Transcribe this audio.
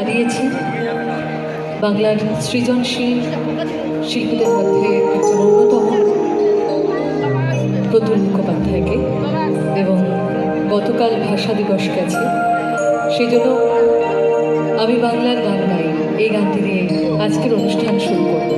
হারিয়েছি বাংলার সৃজনশীল শিল্পীদের মধ্যে একজন অন্যতম প্রতুল মুখোপাধ্যায়কে এবং গতকাল ভাষা দিবস গেছে। সেই জন্য আমি বাংলার গান গাই। এই গানটি দিয়ে আজকের অনুষ্ঠান শুরু করব।